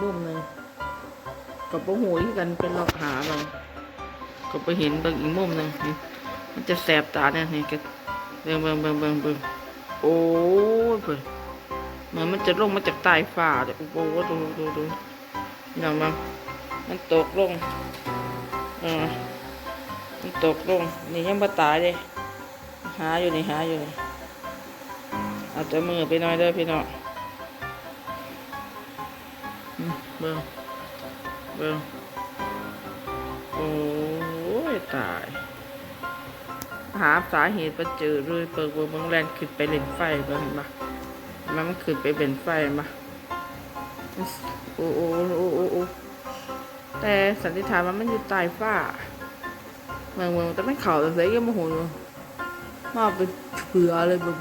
มุมหนึ่งกับปหูที่กันเป็นหลอกหาเราก็ไปเห็นบางอีกมุมหนึ่งมันจะแสบตาเนี่ยนี่ก็เบิ่งเบิ่งเบิ่งเบิ่งเบิ่งโอ้ยเพิ่นเหมือนมันจะลงมาจากใต้ฟ้าเลยโอ้โหดูดูดูนี่นะมันมันตกลงเออมันตกลงนี่ยังบ่ตายเลยหาอยู่นี่หาอยู่นี่เอาตัวมือไปหน่อยเด้อพี่น้อง เบิ่งเบิ่งโอ้ยตาย หาสาเหตุมาเจอเลยเปิดเบิ่งเบิ่งแลนขึ้นไปเล่นไฟเบิ่งมามันขึ้นไปเป็นไฟมาโอ้โอ้โอ้โอ้โอ้แต่สันนิษฐานว่ามันอยู่ใต้ฟ้าเมืองเมืองแต่ไม่เข่าแต่เสียยังโมโหอยู่มาเป็นเผือเลยเบิ่ง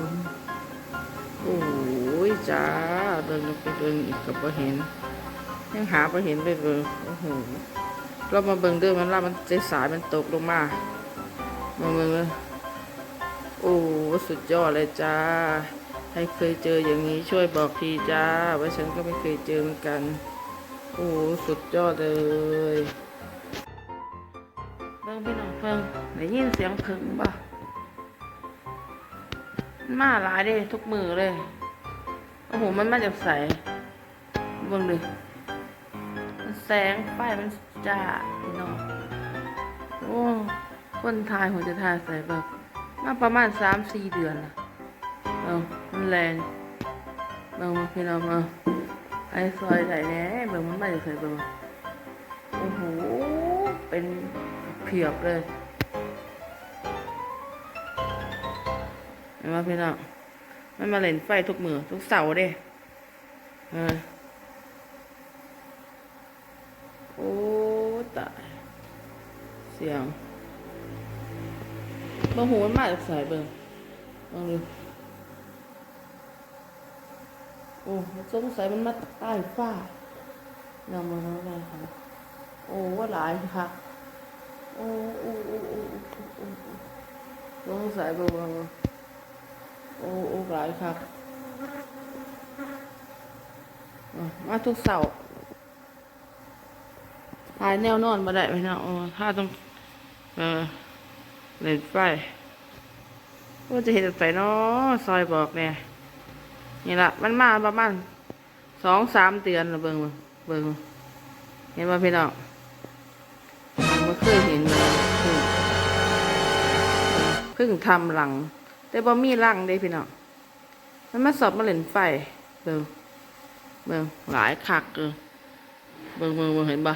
โอ้ยจ้าเดินลงไปเดินอีกกับพอเห็น ยังหาไปเห็นเลยเบิ่งโอ้โหเรามาเบิ่งเด้อมันล่ามันใจสายมันตกลงมา มาเบิ่งเลยโอ้สุดยอดเลยจ้า ใครเคยเจออย่างนี้ช่วยบอกทีจ้า ว่าฉันก็ไม่เคยเจอเหมือนกัน โอ้สุดยอดเลยเบิ่งพี่น้องเบิ่งได้ยินเสียงผึ่งบ่มันมาหลายเด้ทุกมือเลย โอ้โห มันมาจากใสเบิ่งดิ สงไฟมันจ้าพี่น้องโอ้คนทายหัวจะทายใส่แบบมาประมาณสามสี่เดือนละเออมันแรงเบิ่งมาพี่น้องมาไอ้ซอยไหนแน่เบิ่งมันไม่ได้ใส่เบิ่งโอ้โหเป็นเพียบเลยเห็นไหมพี่น้องมันมาเล่นไฟทุกมือทุกเสาเด้เออ โอ้ตายเสียงบางหูมันมาจากสายเบิ่งลองดูโอ้สงสัยมันมาใต้ฟ้านำมาแล้วไงคะโอ้ว่าหลายค่ะโอ้โอ้โอ้โอ้โอ้โอ้โอ้สงสัยเบิ่งเบิ่งเบิ่งโอ้โอ้หลายค่ะมาทุกเสาร์ถ่ายแนวนอนมาได้ไหมนะเออถ้าต้อง ออเล่นไฟว่าจะเห็นใส่เนาะซอยบอกแน่นี่ละมันมาประมาณสองสามเดือนละเบิ่งเบิงเบิ่งเห็นว่าพี่น้องมันไม่เคยเห็นเพิ่งเพิ่งทำหลัง แต่บ่มีหลังเด้พี่น้องมันมาสอบมาเล่นไฟเบิ่งเบิ่งหลายคักเออเบิงเบิ่งเบิ่งเห็นปะ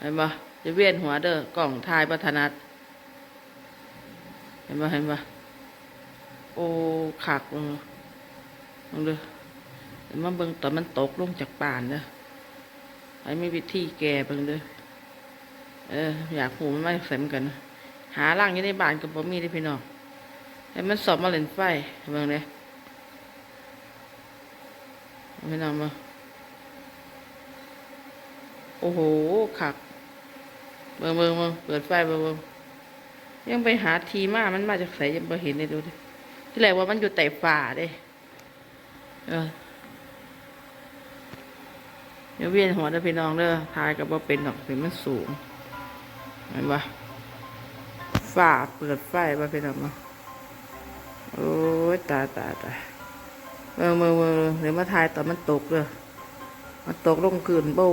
เห็นปะ จะเวียนหัวเด้อกล่องทายประธานัดเห็นปะเห็นปะโอ้ขักเออลองดูเห็นมาเบิ่งตอนมันตกลงจากป่านเด้อไอ้มีวิธีแก่เบิ่งเด้อเออ อยากหูมันไม่ใส่เหมือนกัน หาล่างอยู่ในบ้านกับบ่มีได้พี่น้องให้มันสอบมาเล่นไฟเบิ่งเลยเอาพี่น้องมาโอ้โหขัก เบิ่งเบิ่งเบิ่งเปิดไฟเบิ่งเบิ่งยังไปหาทีมามันมาจากไสยังบ่เห็นเลยดูดิที่แรกว่ามันอยู่แต่ฝ่าเด้เออเดี๋ยวเวียนหัวเด้อพี่น้องเด้อทายกับว่าเป็นดอกเป็นมันสูงเห็นปะฝ่าเปิดไฟว่าพี่น้องมาโอ้ยตาตาตาเบิ่งเบิ่งเบิ่งเดี๋ยวมาทายตอนมันตกเด้อมันตกลงกืนโบ้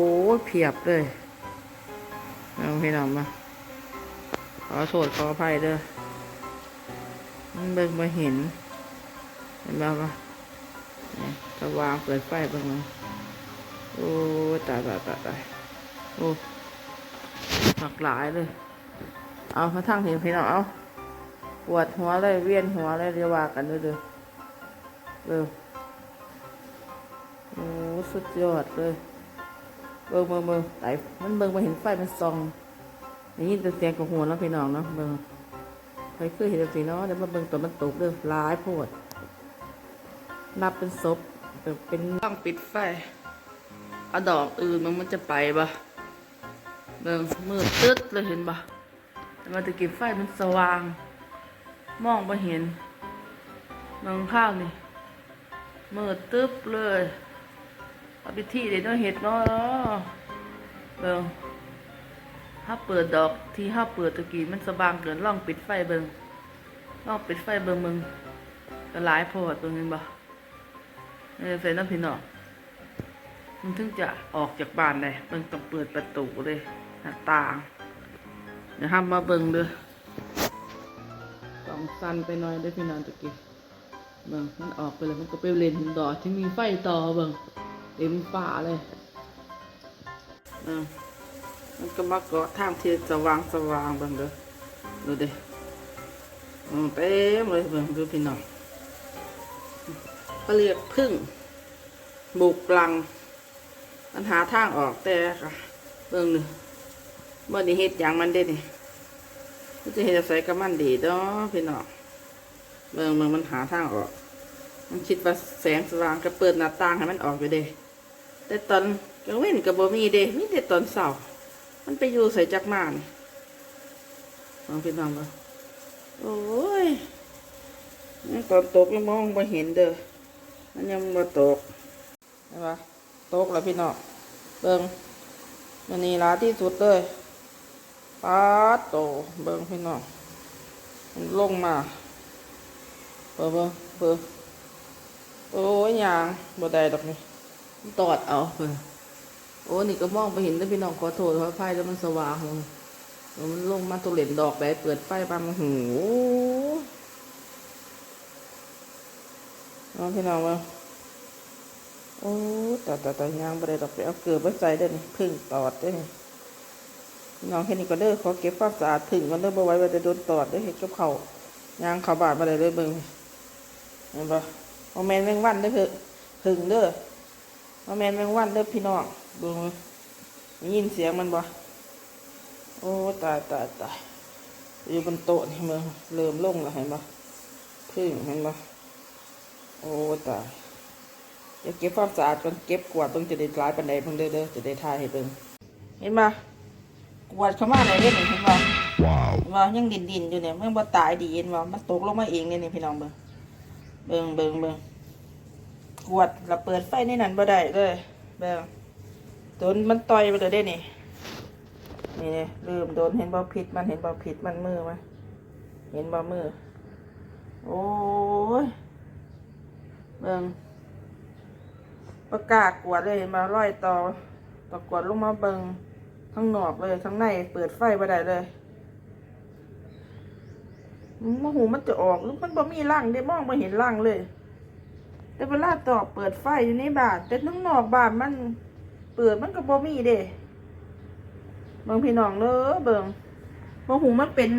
เพียบเลย เอาพี่น้องมาขอโทษขออภัยเด้อมันเบิ่งมาเห็น เห็นบ้างปะเนี่ยก็วางเปิดไฟบิ่งมาโอ้ตายตายตายตายโอ้หลากหลายเลย เอามาทั้งเห็นพี่น้องเอาปวดหัวเลยเวียนหัวเลยเรียว่ากันเด้อเด้อเด้อโอ้สุดยอดเลย เบิ่งเบิ่งเบิ่งไหลมันเบิ่งมาเห็นไฟมันส่องได้ยินแต่เสียงของหัวแล้วพี่น้องเนาะเบิ่งใครเคยเห็นแบบนี้เนาะเดี๋ยวมาเบิ่งตัวมันตกเด้อร้ายโพดนับเป็นศพเป็นเป็นต้องปิดไฟเอาดอกอื่นมันมันจะไปปะเบิ่งมืดตึ๊ดเลยเห็นปะแต่มาตะกี้ไฟมันสว่าง มองไปเห็นเบิ่งข้าวนี่มืดตึ๊บเลย เอาไปที่เดี๋ยวเห็ดเนาะเบิ่งถ้าเปิดดอกที่ถ้าเปิดตะกี้มันสว่างเกินลองปิดไฟเบิ่งลองปิดไฟเบิ่งมึงก็หลายโพดเบิ่งเห็นบ่เออใส่น้ำพี่น้องมันถึงจะออกจากบ้านได้มันต้องเปิดประตูเลยหน้าต่างเดี๋ยวห้ามมาเบิ่งเด้อต้องสั่นไปหน่อยเด้อพี่น้องตะกี้เบิ่งมันออกไปเลยมันก็ไปเล่นดอกที่มีไฟต่อเบิ่ง เต็มป่าเลยเบิ่งมันก็มาเกาะทางที่สว่างสว่างบิ่งเด้อดูเด้อืมเต็มเลยเบิ่งดูพี่น้องเขาเรียกพึ่ง บุกลัง มันหาทางออกแต่ก็เบิ่งหนึ่งบ่ได้เฮ็ดยังมันเด้นี่มันจะเฮ็ดใส่กับมันดีด้อพี่น้องเบิ่งเบิ่งมันหาทางออก มันคิดว่าแสงสว่างก็เปิดหน้าต่างให้มันออกอยู่เด้แต่ตอนกลางเว้นก็บ่มีเด้มีแต่ตอนเช้ามันไปอยู่ใส่จักมานี่มองพี่น้องบ่โอ้ยตอนตกยังมองบ่เห็นเด้อมันยังบ่ตกเห็นปะตกแล้วพี่น้องเบิ่งมันนี่ร้าที่สุดเลยปาดโตเบิ้งพี่น้องมันลงมาเปิดเบิ้งเปิด โอ้ยยางบ่ได้ดอกนี่ตอดเอาเปิดโอ้นี่ก็มองไปเห็นแล้วพี่น้องขอโทษขออภัยแล้วมันสว่างลมันลงมาตัวเหรียญดอกไปเปิดไฟมามันหูน้องพี่น้องว่าโอ้แต่แต่แต่ยางบ่ได้ดอกไปเอาเกลือไปใส่เด้นี่พึ่งตอดเด้นี่น้องแค่นี้ก็เด้อขอเก็บความสะอาดพึ่งมันเด้อบ่ไว้ว่าจะโดนตอดเด้เฮ็ดกับเขายางเขาบาดมาได้เลยเบิ่งเห็นบ่บ่ แม่นแมงวันเด้อเพิ่นพึ่งเด้อบ่แม่นแมงวันเด้อพี่น้องเบิ่งได้ยินเสียงมันบ่โอ้ตายตายตายอยู่บนโต๊ะนี่มึงเริ่มลงแล้วเห็นบ่พึ่งเห็นบ่โอ้ตายเดี๋ยวเก็บความสะอาดก่อนเก็บกวาดเบิ่งจะได้ร้ายปันใดเบิ่งเด้อเด้อจะได้ทายให้เบิ่งเห็นปะกวาดเข้ามาไหนเด้อนี่เห็นปะ Wow. เห็นปะยังดินดินๆอยู่เนี่ยมันบ่ตายดีเห็นปะมันตกลงมาเองเนี่ยนี่พี่น้องเบิ่ง เบิงเบิงเบิงกวดแล้วเปิดไฟในนั้นบ่ได้เลยเบิงโดนมันต่อยไปเลยเด้นี่นี่นี่ลืมโดนเห็นบ่ผิดมันเห็นบ่ผิดมันมือมันเห็นบ่มือ โอ้ยเบิงประกาศกวดเลยมาร้อยต่อต่อกวดลงมาเบิงทั้งนอกเลยทั้งในเปิดไฟบ่ได้เลย มหูมันจะออกหรือมันบ่มีร่างได้มองบ่เห็นร่างเลย แต่เวลาต่อเปิดไฟอยู่ในบ้านแต่ทั้งนอกบ้านมัน เปิดมันก็บ่มีเด้เบิ่งพี่น้องเด้อเบิ่งบ่หูมันเป็น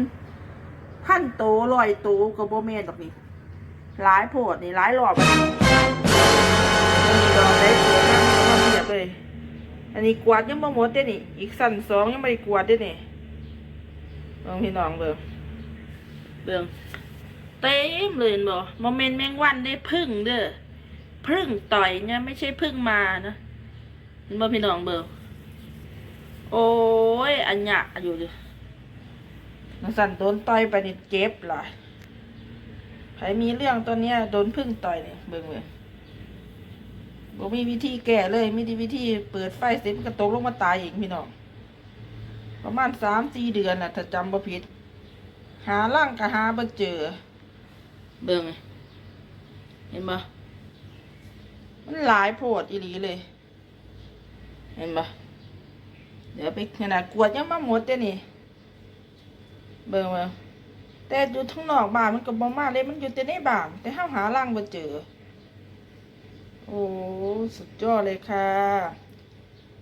พันโตร้อยโตก็บ่แม่นดอกนี่หลายโพดนี่หลายรอบอะมีดอกได้สวยงามมาเพียบเลย อันนี้กวาดยังบ่หมดเด้นี่ อีกสั่นสองยังไม่ได้กวาดเด้นี่เบิ่งพี่น้องเบิ่ง เบิ่งเต็มเลยเห็นบ่โมเมนต์แมงวันได้พึ่งเด้อพึ่งต่อยเนี่ยไม่ใช่พึ่งมานะเห็นบ่พี่น้องเบิ่งโอ้ย อันหยะอยู่ดินังสันโดนต่อยไปนี่เจ็บหลายใครมีเรื่องตัวเนี้ยโดนพึ่งต่อยเนี่ยเบิ่งเบิ่งบ่มีวิธีแก้เลยมีแต่วิธีเปิดไฟเสร็จมันก็ตกลงมาตายอีกพี่น้องประมาณสามสี่เดือนน่ะ ถ้าจำบ่ผิด หาร่างก็หาบ่เจอ เบิ่งเห็นบ่มันหลายโพดอีหลีเลย เห็นบ่เดี๋ยวไปขนาดกวดยังมาหมดเด้นี่ เบิ่งเบิ่งแต่อยู่ข้างนอกบ้านมันก็บ่มาเลยมันอยู่แต่ในบ้าน แต่เฮาหาร่างบ่เจอ โอ้สุดยอดเลยค่ะ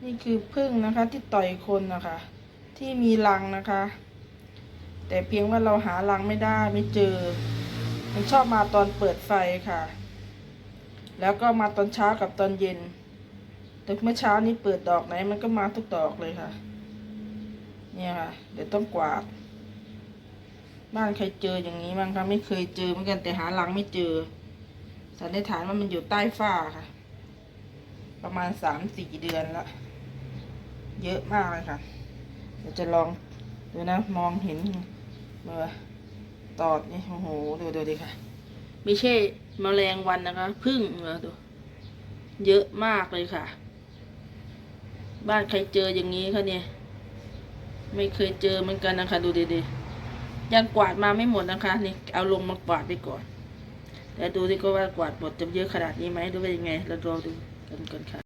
นี่คือพึ่งนะคะที่ต่อยคนนะคะ ที่มีรังนะคะ แต่เพียงว่าเราหารังไม่ได้ไม่เจอ มันชอบมาตอนเปิดไฟค่ะ แล้วก็มาตอนเช้ากับตอนเย็น แต่เมื่อเช้านี้เปิดดอกไหนมันก็มาทุกดอกเลยค่ะ เนี่ยค่ะ เดี๋ยวต้องกวาด บ้านใครเจออย่างนี้บ้างคะไม่เคยเจอเหมือนกันแต่หารังไม่เจอ สันนิษฐานว่ามันอยู่ใต้ฝ้าค่ะ ประมาณสามสี่เดือนละเยอะมากเลยค่ะเดี๋ยวจะลองดูนะ มองเห็น เมื่อตอดนี่โอ้โหดูดูดิค่ะไม่ใช่แมลงวันนะคะพึ่งเหรอดูเยอะมากเลยค่ะ บ้านใครเจออย่างนี้คะเนี่ยไม่เคยเจอเหมือนกันนะคะ ดูดีๆยังกวาดมาไม่หมดนะคะนี่เอาลงมากวาดไปก่อนแต่ดูที่ก็ว่ากวาดหมดจะเยอะขนาดนี้ไหมหรือว่ายังไงเรารอดูกันก่อนค่ะ